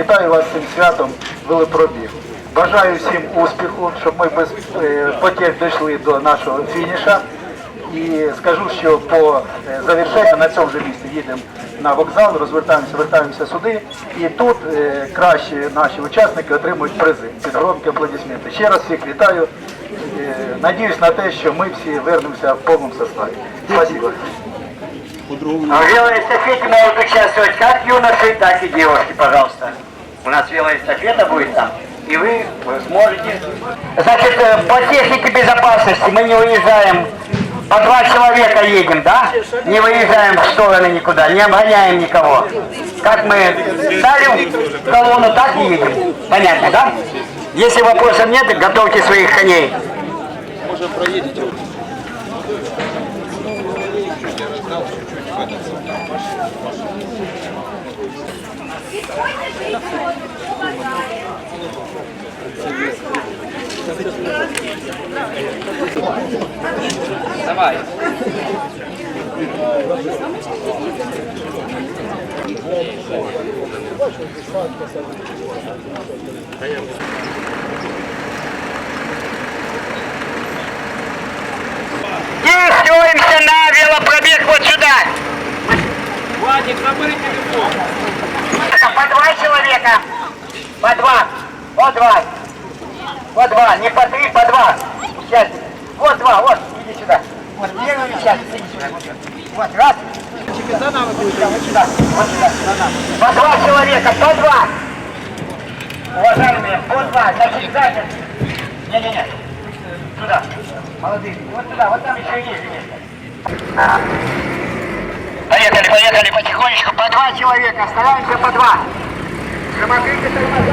Вітаю вас цим святом велопробіг. Бажаю всім успіху, щоб ми без е, потерь дійшли до нашого фініша. І скажу, що по е, завершенню на цьому же місці їдемо на вокзал, розвертаємося, вертаємося сюди. І тут е, кращі наші учасники отримують призи. Під громкі аплодисменти. Ще раз всіх вітаю. Е, Надіюсь на те, що ми всі вернемося в повному составі. Спасибо. А в велоэстафете могут участвовать как юноши, так и девушки, пожалуйста. У нас велоэстафета будет там, и вы, вы сможете. Значит, э, по технике безопасности мы не выезжаем, по два человека едем, да? Не выезжаем в стороны никуда, не обгоняем никого. Как мы стали в колонну, так и едем. Понятно, да? Если вопросов нет, готовьте своих коней. И строимся на велопробег вот сюда. Владик, забери телефон. По два человека. По два. Вот два. Вот два. Не по три, по два. Сейчас. Вот два. Вот. Иди сюда. Вот первый сейчас. Иди сюда. Вот раз. За нами будет. Вот сюда. Вот сюда. По два человека. По два. Уважаемые, по два. Значит, сзади. Не-не-не. Сюда. Молодые. Вот сюда. Вот там еще есть место. Поехали, поехали потихонечку. По два человека. Стараемся по два. Смотрите, тормоза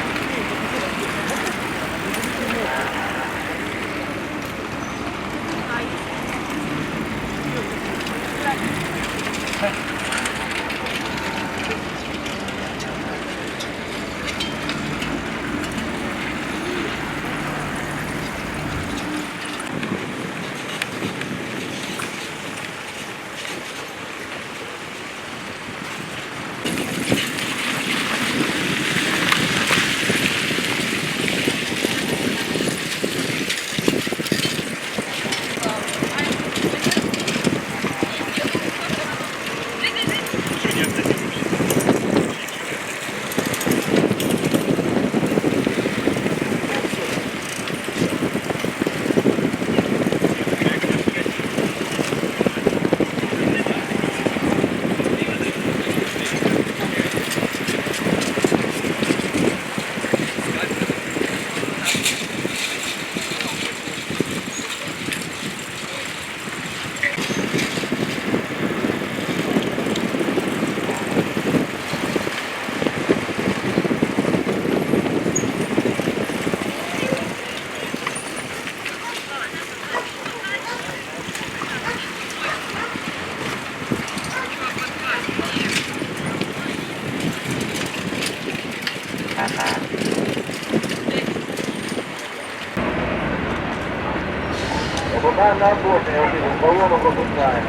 Баллону пропускаем.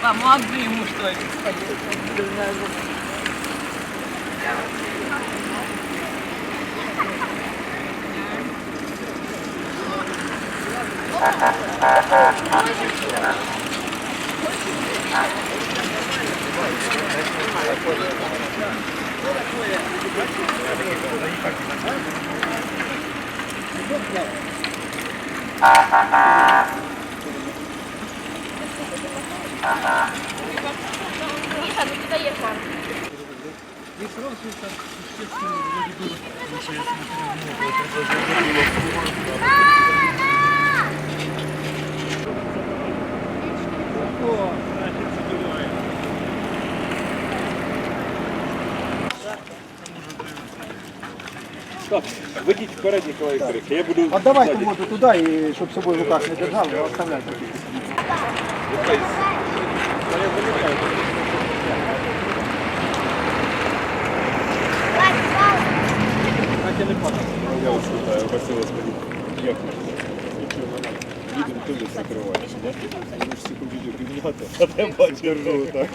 Помогли ему что-нибудь. Thank you. Миша, ну ты даешь мам. И просто так существенно вроде было. Получается, это было. О! Ведіть вперед, Ніколай Вікторович, я буду... Отдавайте воду туди, і щоб з собою в руках не держали, а оставляйте. Я вас вітаю, Василь Господи. Як ви? Нічого, нормально. Їдемо туди закриваєш, да? Ви ж всіх увидів підняти, а я бачу, держу так.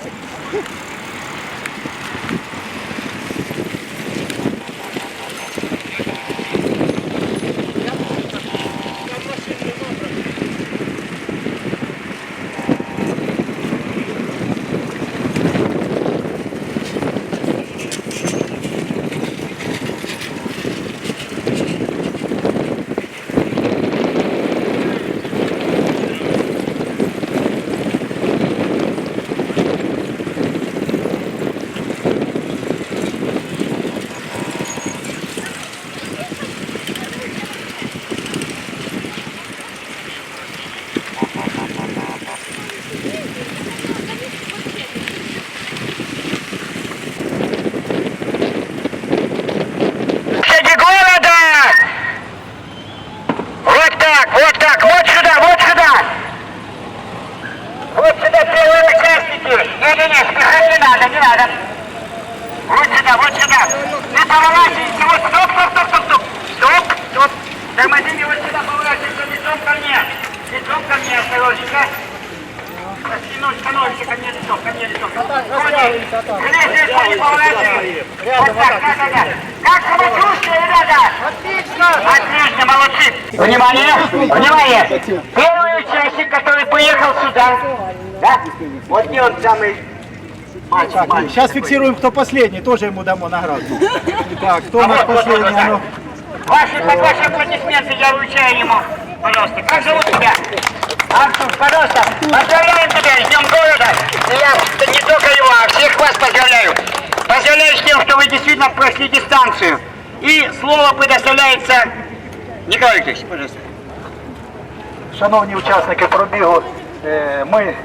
Молодцы. Внимание, внимание. Первый участник, который поехал сюда, да? Вот не он самый мальчик, мальчик. Сейчас фиксируем, кто последний, тоже ему дамо награду. Так, кто у нас Вот, вот, вот, последний? вот, А ну. Ваши, под ваши аплодисменты я вручаю ему. Пожалуйста, как зовут тебя? Артур, пожалуйста, поздравляем тебя с Днем города. И я не только его, а всех вас поздравляю. Поздравляю с тем, что вы действительно прошли дистанцию. И слово предоставляется Не кайтесь, пожалуйста. Шановні учасники пробігу, е, ми е,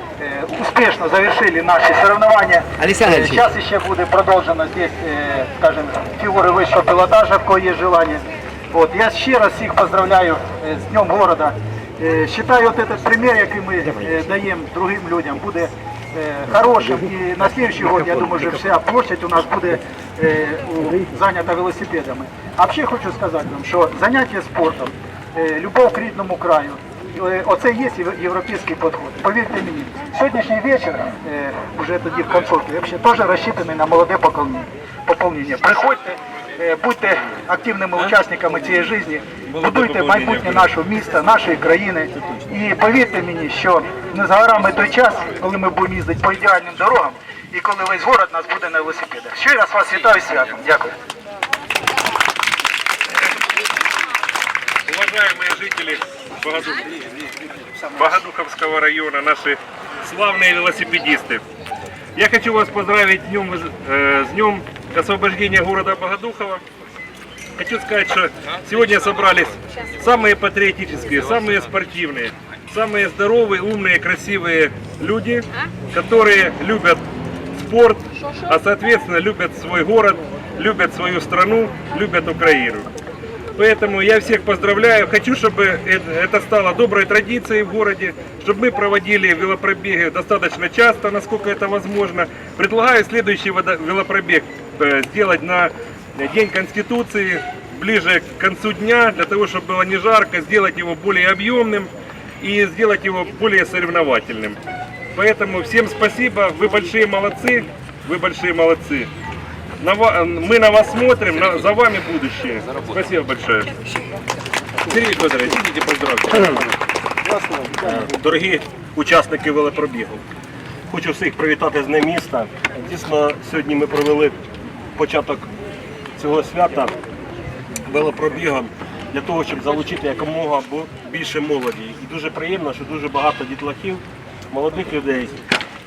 успішно завершили наші соревнования. Александр Е, Ильич. Сейчас еще будет продолжено здесь, э, скажем, пилотажа, в кое есть желание. Вот. Я ще раз всіх поздравляю е, з Днем города. Э, считаю, вот этот пример, який ми даємо другим людям, буде хорошим. І на следующий год, я думаю, вже вся площадь у нас буде е, у- зайнята велосипедами. А ще хочу сказати вам, що заняття спортом, е, любов к рідному краю, Е, Оце є європейський підход. Повірте мені, сьогоднішній вечір, е, вже тоді в концерті, теж розчитаний на молоде поповнення. Приходьте, е, будьте активними учасниками цієї житті, будуйте майбутнє нашого міста, нашої країни. І повірте мені, що не за горами той час, коли ми будемо їздити по ідеальним дорогам, і коли весь город нас буде на велосипедах. Ще раз вас вітаю з святом. Дякую. Уважаемые жители Богодух- Богодуховского района, наши славные велосипедисты. Я хочу вас поздравить с днем, э, с днем освобождения города Богодухова. Хочу сказать, что сегодня собрались самые патриотические, самые спортивные, самые здоровые, умные, красивые люди, которые любят спорт, а соответственно любят свой город, любят свою страну, любят Украину. Поэтому я всех поздравляю. Хочу, чтобы это стало доброй традицией в городе, чтобы мы проводили велопробеги достаточно часто, насколько это возможно. Предлагаю следующий велопробег сделать на День Конституции, ближе к концу дня, для того, чтобы было не жарко, сделать его более объемным и сделать его более соревновательным. Поэтому всем спасибо, вы большие молодцы, вы большие молодцы. На ва- мы на вас смотрим, на- за вами будущее. Спасибо большое. Сергій Федорович, идите поздравьте. Дорогі учасники велопробігу, хочу всіх привітати з Днем міста. Дійсно, сьогодні ми провели початок цього свята велопробігом для того, щоб залучити якомога більше молоді. І дуже приємно, що дуже багато дітлахів, молодих людей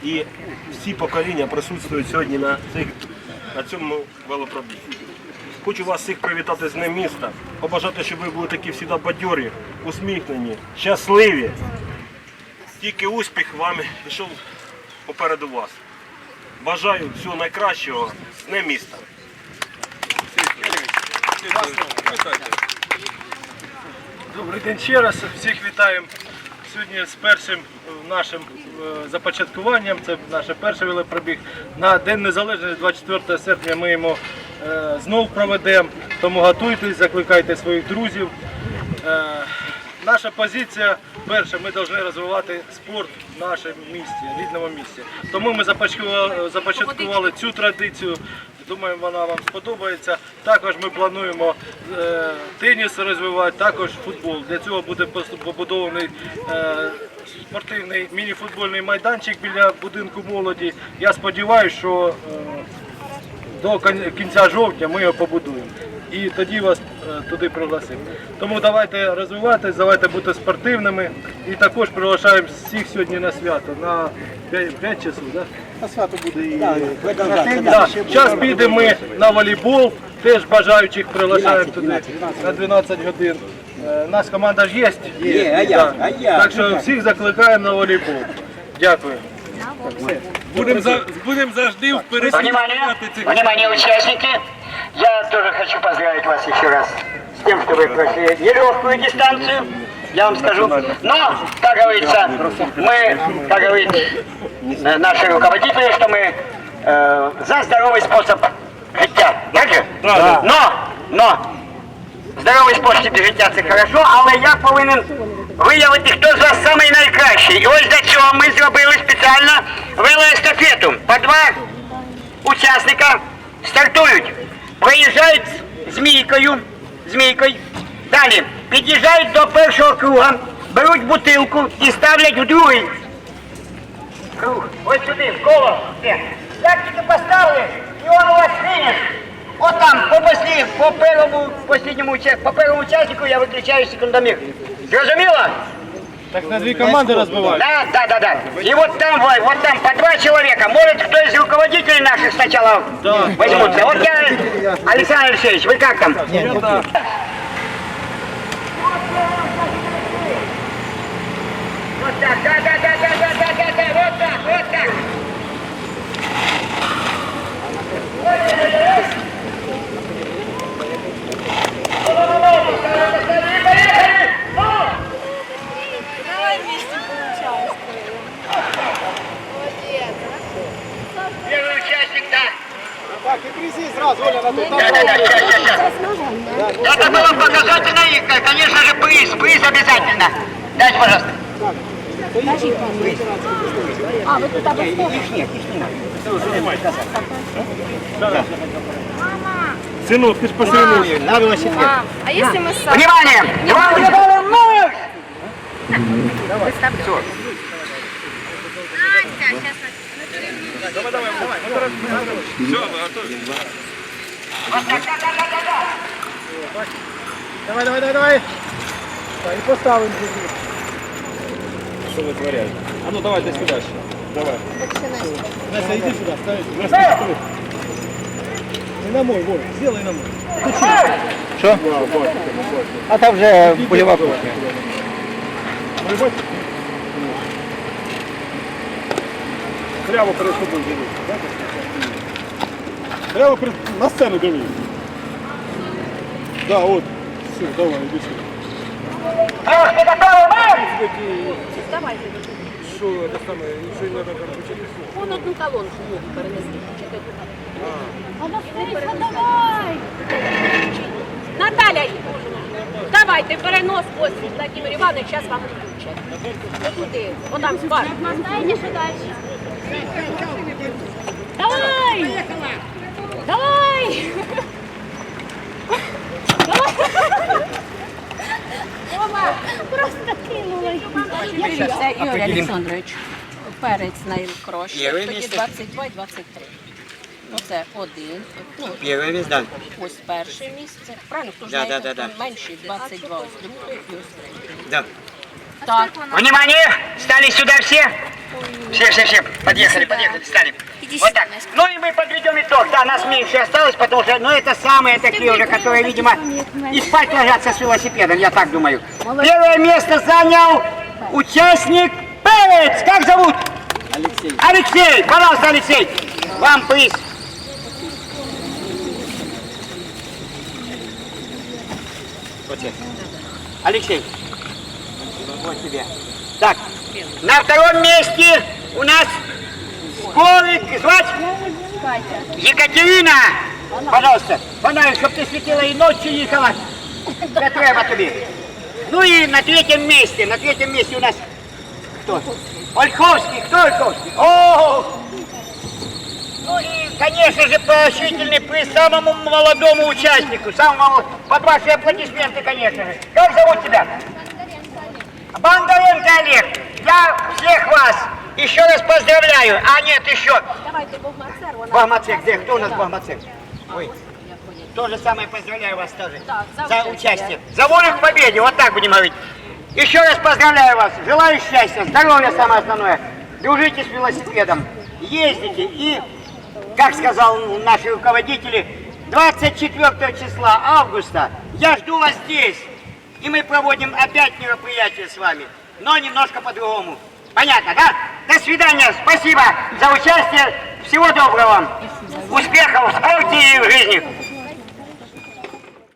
і всі покоління присутствують сьогодні на, цих, на цьому велопробігі. Хочу вас всіх привітати з Днем міста, побажати, щоб ви були такі завжди бадьорі, усміхнені, щасливі. Тільки успіх вам йшов попереду вас. Бажаю всього найкращого з Днем міста. Добрий день ще раз. Всіх вітаємо сьогодні з першим е, нашим е, започаткуванням. Це наш перший велопробіг. На День Незалежності 24 серпня ми його е, знов проведемо. Тому готуйтесь, закликайте своїх друзів. Наша позиція перша, ми повинні розвивати спорт в нашому місті, рідному місті. Тому ми започаткували, цю традицію. Думаємо, вона вам сподобається. Також ми плануємо е, теніс розвивати, також футбол. Для цього буде побудований е, спортивний міні-футбольний майданчик біля будинку молоді. Я сподіваюся, що е, до кінця жовтня ми його побудуємо. І тоді вас е, туди пригласимо. Тому давайте розвиватись, давайте бути спортивними. І також приглашаємо всіх сьогодні на свято на 5, часу. Да? На свято буде і. Зараз підемо ми на волейбол. Теж бажаючих приглашаємо туди на 12 годин. Е, У нас команда ж є. Є, а я, а я. Так що всіх закликаємо на волейбол. Дякую. Будемо за, будем завжди вперед. Внимание, внимание, участники! Я тоже хочу поздравить вас еще раз с тем, что вы прошли нелегкую дистанцию, я вам скажу. Но, как говорится, мы, как говорит э, наши руководители, что мы э, за здоровый способ життя. Так же? Да. Но, но, здоровий спосіб життя це хорошо, але я повинен виявити, хто з вас самий найкращий. І ось для цього ми зробили спеціально велоестафету. По два учасника стартують, Проїжджають змійкою, змійкою. Далі під'їжджають до першого круга, беруть бутилку і ставлять в другий круг. Ось сюди, в коло. Як тільки поставили, і он у вас фініш. От там, по послі, по уча- по первому учаснику я виключаю секундомір. Зрозуміло? Так на дві команди розбивають. Да, да, да, да. И вот там, вот там по два человека. Может, кто из руководителей наших сначала возьмутся. Вот я, Александр Алексеевич, вы как там? Вот так, да, да, да, да, да, да, да, да, вот так, вот так. Давай Так, и грязи сразу, Оля, на. Это было показательно и, конечно же, ПИС. ПИС обязательно. Дайте, пожалуйста. А, вы туда бы Их нет, их нет. Сынок, ты ж посернули. На велосипед. А, а если мы сами? Внимание! Внимание! Давай. Все. Настя, а сейчас Давай, давай, давай. Все, мы готовы. Давай, давай, давай, давай. Да, и поставим Что вытворяет? А ну давай, десь сюда. Давай. Настя, иди сюда, ставь. Настя, Не на мой, Вов, сделай на мой. Ты что? Что? А там же полевая кухня. Рыбачка? Прямо перед собою дивись. Прямо перед... на сцену дивись. Да, от. Все, давай, іди сюди. Девушки, готовы, марш! Давайте. Вон одну колонку можу перенести. А навстречу, давай! Наталя, давайте, перенос ось Владимир Іванович, зараз вам включать. Отуди, отам з бар. Дайте ще далі. Давай! Давай! Давай! Просто кинула. Це Ігор Олександрович. Перець найкращий. Тоді 22 і 23. Оце один. Ну, Первое место, да. ось перше місце. Правильно, хто ж Да, знає, да, да, там да. менший 22, ось друге і ось третє. Да. Так, Внимание! Стали сюда все! Все, все, все, подъехали, подъехали, стали. Вот так. Ну и мы подведем итог. Да, нас меньше осталось, потому что, ну, это самые такие уже, которые, видимо, и спать ложатся с велосипедом, я так думаю. Первое место занял участник Перец. Как зовут? Алексей. Алексей, пожалуйста, Алексей, вам приз. Вот тебе. Алексей, вот тебе. Так, на втором месте у нас школы, звать? Екатерина! Пожалуйста, фонарик, чтобы ты светила и ночью ехала. Не треба тобі. Ну и на третьем месте, на третьем месте у нас кто? Ольховский, кто Ольховский? О! Ну и, конечно же, поощрительный приз самому молодому участнику, самому, под ваши аплодисменты, конечно же. Как зовут тебя? Бондаренко Олег, я всех вас еще раз поздравляю. А нет, еще. давайте Богмацер, Бахмацек, где? Кто у нас Бахмацек? Ой. То же самое поздравляю вас тоже Так, за за участие. участие. За волю к победе, вот так будем говорить. Еще раз поздравляю вас, желаю счастья, здоровья самое основное. Дружите с велосипедом, ездите и, как сказал наши руководители, 24 числа августа я жду вас здесь. И мы проводим опять мероприятие с вами, но немножко по-другому. Понятно, да? До свидания, спасибо за участие, всего доброго вам, успехов в спорте и в жизни.